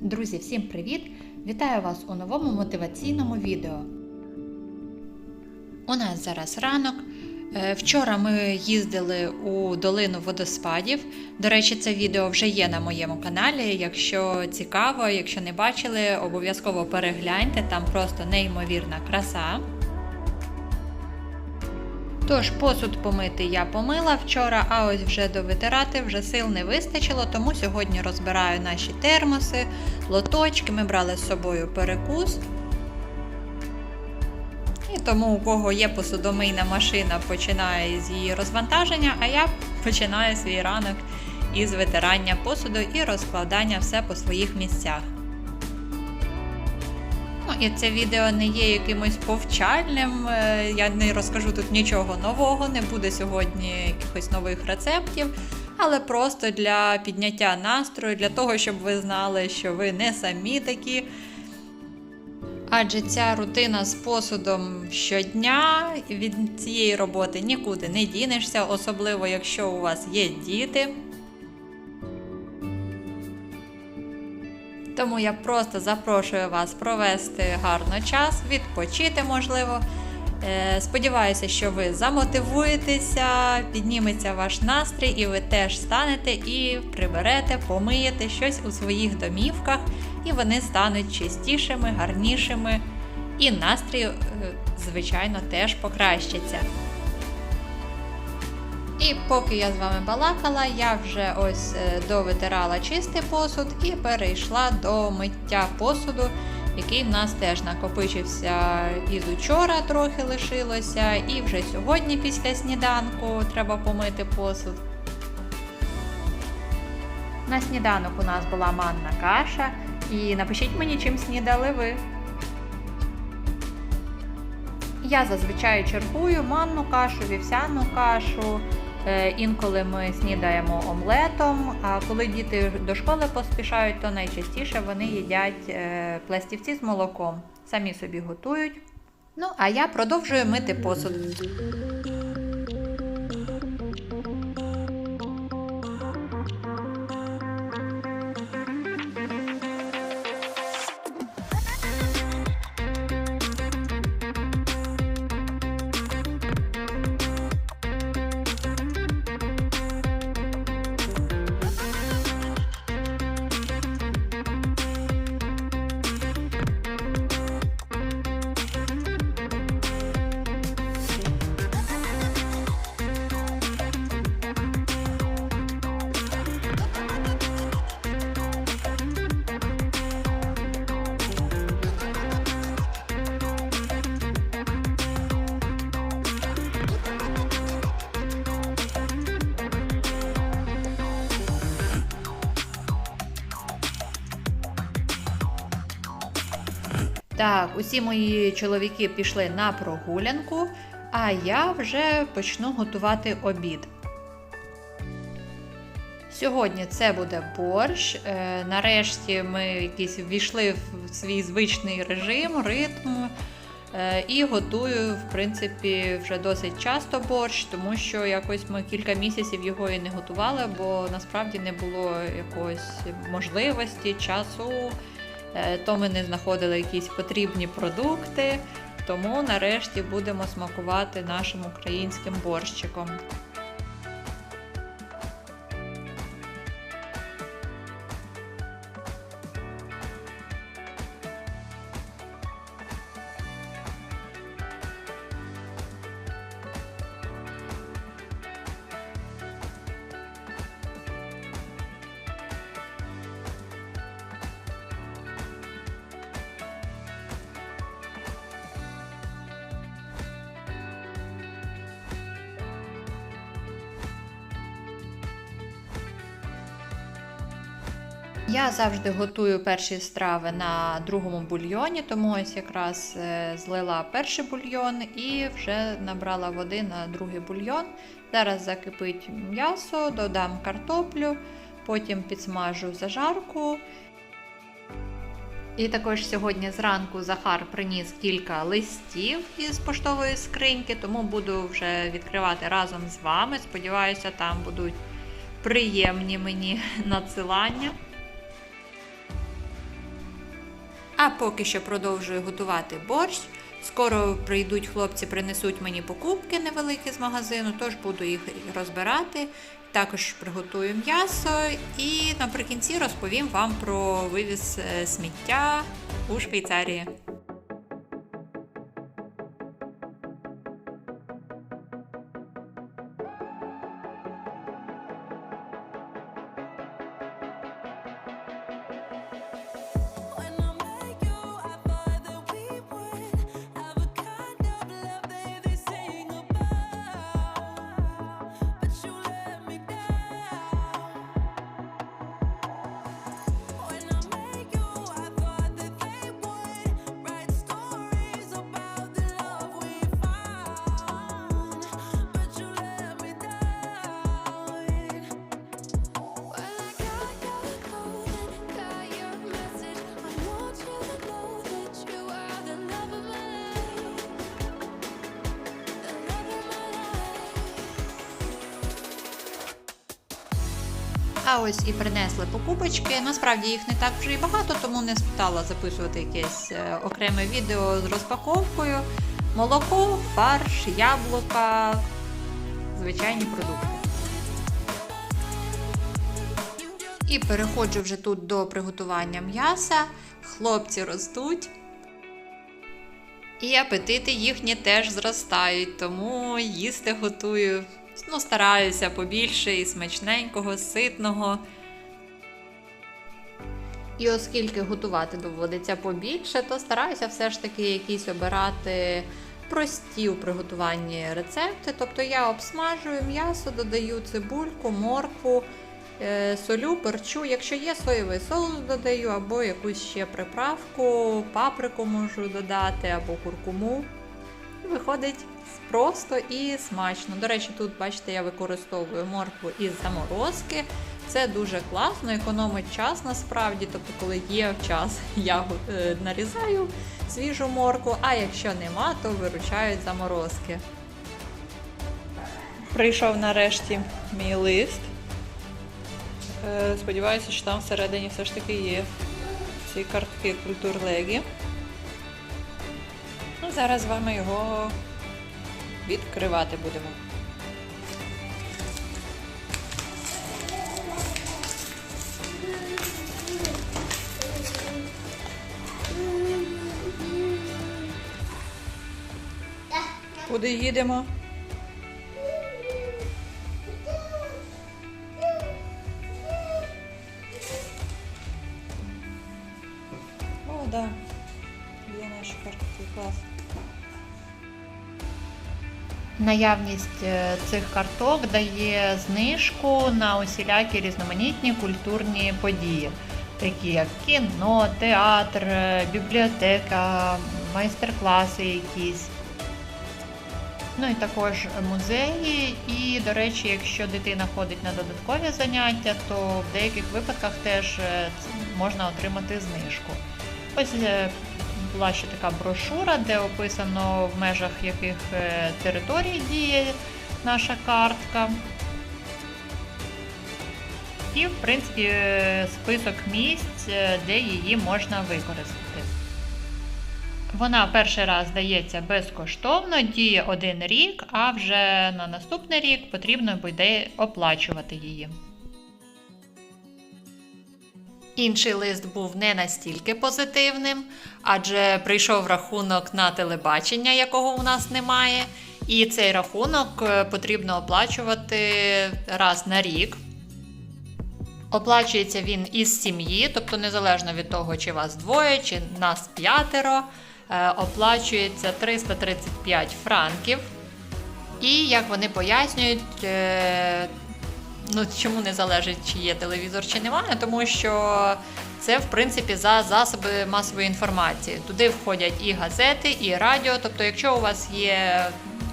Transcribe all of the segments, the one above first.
Друзі, всім привіт! Вітаю вас у новому мотиваційному відео. У нас зараз ранок. Е, Вчора ми їздили у долину водоспадів. До речі, це відео вже є на моєму каналі. Якщо цікаво, якщо не бачили, обов'язково перегляньте, там просто неймовірна краса. Тож посуд помити я помила вчора, а ось вже довитирати вже сил не вистачило, тому сьогодні розбираю наші термоси, лоточки. Ми брали з собою перекус. І тому у кого є посудомийна машина, починає з її розвантаження, а я починаю свій ранок із витирання посуду і розкладання все по своїх місцях. І це відео не є якимось повчальним. е, Я не розкажу тут нічого нового, не буде сьогодні якихось нових рецептів, але просто для підняття настрою, для того, щоб ви знали, що ви не самі такі. Адже ця рутина з посудом щодня від цієї роботи нікуди не дінешся, особливо якщо у вас є діти. Тому я просто запрошую вас провести гарно час, відпочити можливо. Е, Сподіваюся, що ви замотивуєтеся, підніметься ваш настрій, і ви теж станете і приберете, помиєте щось у своїх домівках, і вони стануть чистішими, гарнішими. І настрій, е, звичайно, теж покращиться. І поки я з вами балакала, я вже ось е, довитирала чистий посуд і перейшла до миття посуду, який в нас теж накопичився із учора трохи лишилося, і вже сьогодні після сніданку треба помити посуд. На сніданок у нас була манна каша, і напишіть мені, чим снідали ви. Я зазвичай чергую манну кашу, вівсяну кашу. Е, Інколи ми снідаємо омлетом, а коли діти до школи поспішають, то найчастіше вони їдять е, пластівці з молоком. Самі собі готують. Ну, а я продовжую мити посуд. Так, усі мої чоловіки пішли на прогулянку, а я вже почну готувати обід. Сьогодні це буде борщ. Е, нарешті ми якісь ввійшли в свій звичний режим, ритм. Е, І готую, в принципі, вже досить часто борщ, тому що якось ми кілька місяців його і не готували, бо насправді не було якоїсь можливості, часу. Е, то ми не знаходили якісь потрібні продукти. Тому нарешті будемо смакувати нашим українським борщиком. Я завжди готую перші страви на другому бульйоні, тому ось якраз е, злила перший бульйон і вже набрала води на другий бульйон. Зараз закипить м'ясо, додам картоплю, потім підсмажу зажарку. І також сьогодні зранку Захар приніс кілька листів із поштової скриньки, тому буду вже відкривати разом з вами. Сподіваюся, там будуть приємні мені надсилання. А поки що продовжую готувати борщ. Скоро прийдуть хлопці, принесуть мені покупки невеликі з магазину, тож буду їх розбирати. Також приготую м'ясо і наприкінці розповім вам про вивіз е, сміття у Швейцарії. А ось і принесли покупочки. Насправді їх не так вже і багато, тому не стала записувати якесь е, окреме відео з розпаковкою. Молоко, фарш, яблука, звичайні продукти. І переходжу вже тут до приготування м'яса. Хлопці ростуть. І апетити їхні теж зростають, тому їсти готую. Ну, стараюся побільше і смачненького, ситного. І оскільки готувати доводиться побільше, то стараюся все ж таки якісь обирати прості у приготуванні рецепти. Тобто я обсмажую м'ясо, додаю цибульку, моркву, е, солю, перчу. Якщо є соєвий соус, додаю, або якусь ще приправку, паприку можу додати, або куркуму. Виходить просто і смачно. До речі, тут, бачите, я використовую моркву із заморозки. Це дуже класно, економить час насправді. Тобто, коли є час, я е, нарізаю свіжу моркву, а якщо нема, то виручають заморозки. Прийшов нарешті мій лист. Е, Сподіваюся, що там всередині все ж таки є ці картки культурлегі. Зараз з вами його відкривати будемо. Куди їдемо? Є наші картки, клас. Наявність е, цих карток дає знижку на усілякі різноманітні культурні події, такі як кіно, театр, е, бібліотека, майстер-класи якісь. Ну і також музеї. І, до речі, якщо дитина ходить на додаткові заняття, то в деяких випадках теж е, можна отримати знижку. Ось була ще така брошура, де описано в межах яких е, територій діє наша картка. І, в принципі, е, список місць, е, де її можна використати. Вона перший раз дається безкоштовно, діє один рік, а вже на наступний рік потрібно буде оплачувати її. Інший лист був не настільки позитивним, адже прийшов рахунок на телебачення, якого у нас немає. І цей рахунок е, потрібно оплачувати раз на рік. Оплачується він із сім'ї, тобто незалежно від того, чи вас двоє, чи нас п'ятеро. е, Оплачується 335 франків. І як вони пояснюють, е, ну чому не залежить, чи є телевізор, чи немає, тому що це в принципі за засоби масової інформації. Туди входять і газети, і радіо. Тобто, якщо у вас є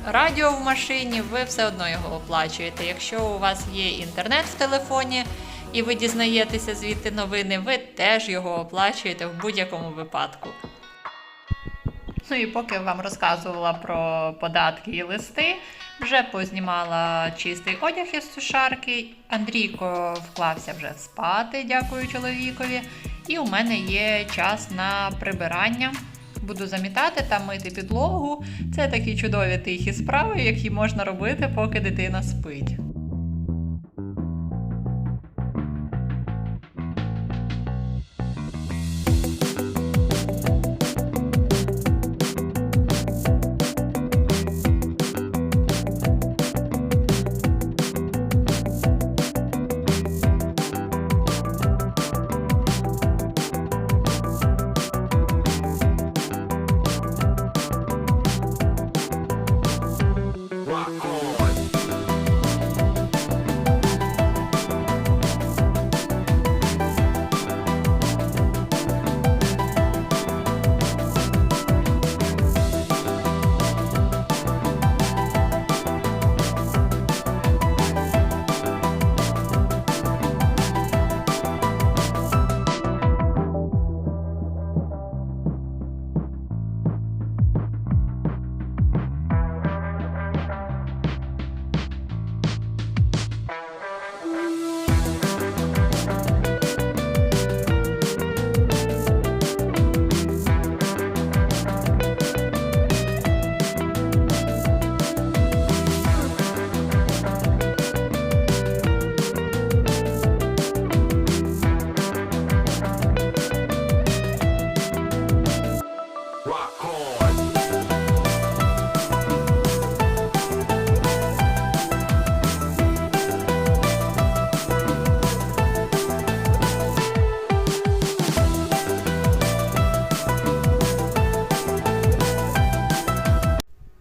радіо в машині, ви все одно його оплачуєте. Якщо у вас є інтернет в телефоні і ви дізнаєтеся звідти новини, ви теж його оплачуєте в будь-якому випадку. Ну і поки вам розказувала про податки і листи, вже познімала чистий одяг із сушарки. Андрійко вклався вже спати, дякую чоловікові. І у мене є час на прибирання. Буду замітати та мити підлогу. Це такі чудові тихі справи, які можна робити, поки дитина спить.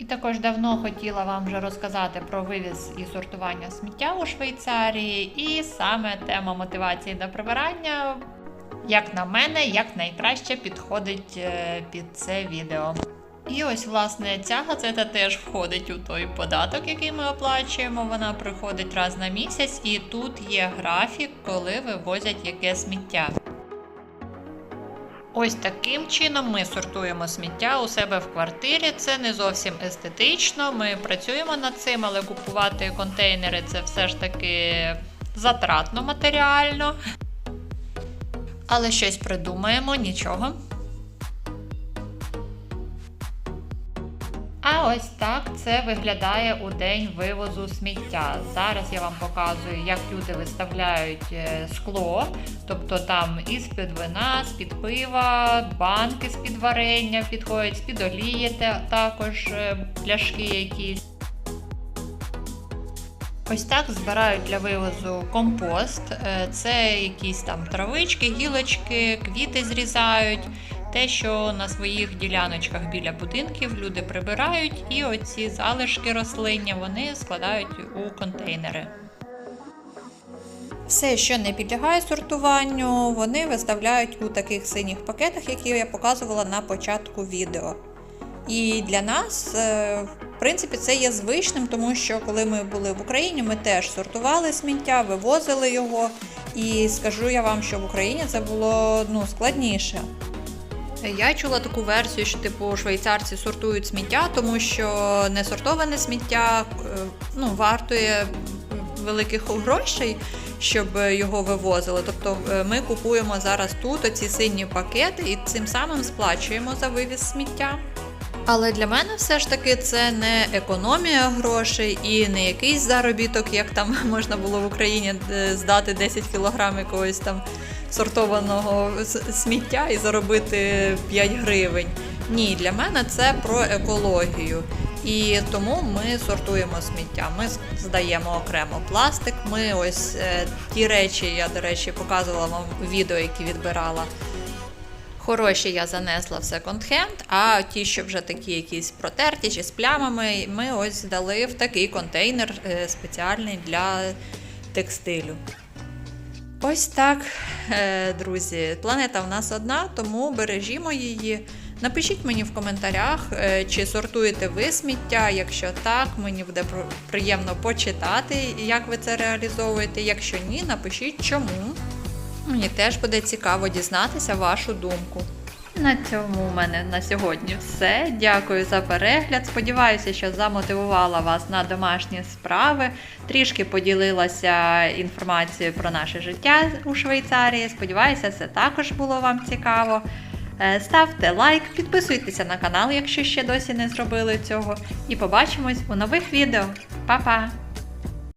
І також давно хотіла вам вже розказати про вивіз і сортування сміття у Швейцарії, і саме тема мотивації до прибирання, як на мене, як найкраще підходить е, під це відео. І ось, власне, ця газета теж входить у той податок, який ми оплачуємо. Вона приходить раз на місяць, і тут є графік, коли вивозять яке сміття. Ось таким чином ми сортуємо сміття у себе в квартирі. Це не зовсім естетично. Ми працюємо над цим, але купувати контейнери це все ж таки затратно матеріально. Але щось придумаємо, нічого. А ось так це виглядає у день вивозу сміття. Зараз я вам показую, як люди виставляють е, скло, тобто там із-під вина, з-під пива, банки з-під варення підходять, з-під олії також е, пляшки якісь. Ось так збирають для вивозу компост. Е, Це якісь там травички, гілочки, квіти зрізають. Те, що на своїх діляночках біля будинків люди прибирають, і оці залишки рослинні вони складають у контейнери. Все, що не підлягає сортуванню, вони виставляють у таких синіх пакетах, які я показувала на початку відео. І для нас, е, в принципі, це є звичним, тому що коли ми були в Україні, ми теж сортували сміття, вивозили його. І скажу я вам, що в Україні це було ну, складніше. Я чула таку версію, що типу швейцарці сортують сміття, тому що несортоване сміття е, ну, вартує великих грошей, щоб його вивозили. Тобто е, ми купуємо зараз тут оці сині пакети і цим самим сплачуємо за вивіз сміття. Але для мене все ж таки це не економія грошей і не якийсь заробіток, як там можна було в Україні е, здати 10 кілограм якогось там сортованого сміття і заробити 5 гривень. Ні, для мене це про екологію. І тому ми сортуємо сміття. Ми здаємо окремо пластик. Ми ось е, ті речі, я, до речі, показувала вам відео, які відбирала. Хороші я занесла в секонд-хенд, а ті, що вже такі якісь протерті чи з плямами, ми ось здали в такий контейнер е, спеціальний для текстилю. Ось так, е, друзі. Планета в нас одна, тому бережімо її. Напишіть мені в коментарях, е, чи сортуєте ви сміття. Якщо так, мені буде приємно почитати, як ви це реалізовуєте. Якщо ні, напишіть чому. Мені теж буде цікаво дізнатися вашу думку. На цьому у мене на сьогодні все. Дякую за перегляд. Сподіваюся, що замотивувала вас на домашні справи. Трішки поділилася інформацією про наше життя у Швейцарії. Сподіваюся, це також було вам цікаво. Е, Ставте лайк, підписуйтеся на канал, якщо ще досі не зробили цього. І побачимось у нових відео. Па-па!